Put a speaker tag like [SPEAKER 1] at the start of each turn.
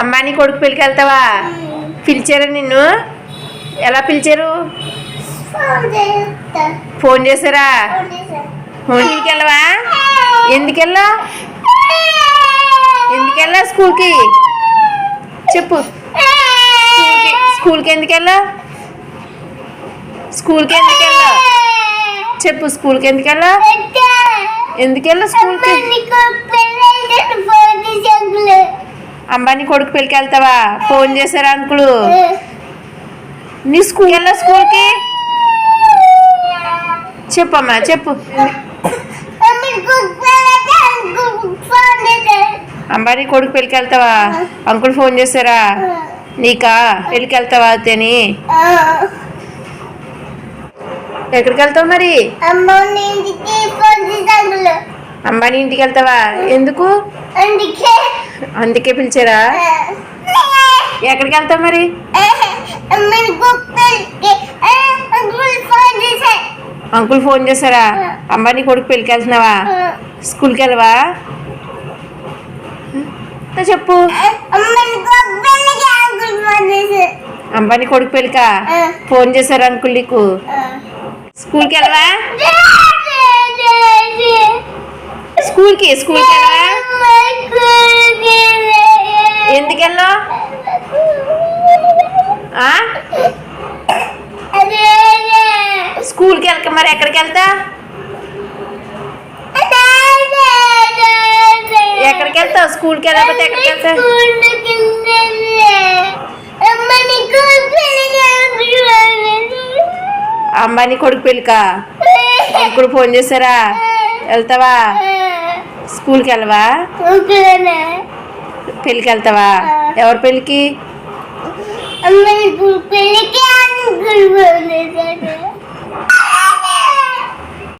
[SPEAKER 1] అమ్మాని కొడుకు పెళ్ళికి వెళ్తావా? పిలిచారా నిన్ను? ఎలా పిలిచారు? ఫోన్ చేశారా? ఫోన్కి వెళ్ళవా? ఎందుకు వెళ్ళా ఎందుకు వెళ్ళా స్కూల్కి? చెప్పు. స్కూల్కి స్కూల్కి ఎందుకు వెళ్ళా స్కూల్కి ఎందుకు వెళ్ళా చెప్పు స్కూల్కి ఎందుకు వెళ్ళా ఎందుకు వెళ్ళా స్కూల్కి? అంబానీ కొడుకు పెళ్ళికి వెళ్తావా? ఫోన్ చేశారా అంకులు? నీ స్కూల్ వెళ్ళా స్కూల్కి? చెప్పమ్మా చెప్పు. అంబానీ కొడుకు పెళ్ళికి వెళ్తావా? అంకుల్ ఫోన్ చేశారా? నీకా? పెళ్ళికి వెళ్తావా అని ఎక్కడికి వెళ్తావు మరి? అంబానీ ఇంటికి వెళ్తావా? ఎందుకు?
[SPEAKER 2] అందుకే
[SPEAKER 1] అందుకే పిలిచారా? ఎక్కడికి వెళ్తావు మరి?
[SPEAKER 2] అంకుల్ ఫోన్ చేశారు?
[SPEAKER 1] చేశారా అంబానీ కొడుకు పెళ్ళికి వెళ్తున్నావా స్కూల్కి వెళ్ళవా చెప్పు అంబానీ కొడుకు పెళ్ళికా? ఫోన్ చేశారు అంకుల్ నీకు? స్కూల్కి వెళ్ళవా స్కూల్కి స్కూల్కి వెళ్ళవా స్కూల్కి వెళ్ళక మరి ఎక్కడికి వెళ్తా? ఎక్కడికి వెళ్తావు? స్కూల్కి వెళ్ళకపోతే ఎక్కడికి వెళ్తా అంబానీ కొడుకు పెళ్ళికా అంకుల్ ఫోన్ చేశారా? వెళ్తావా? స్కూల్కి వెళ్ళవా? పెళ్ళికి వెళ్తావా? ఎవరి పెళ్ళికి?
[SPEAKER 2] అమ్మని పెళ్ళికి అంకుల్ ఫోన్ చేశారు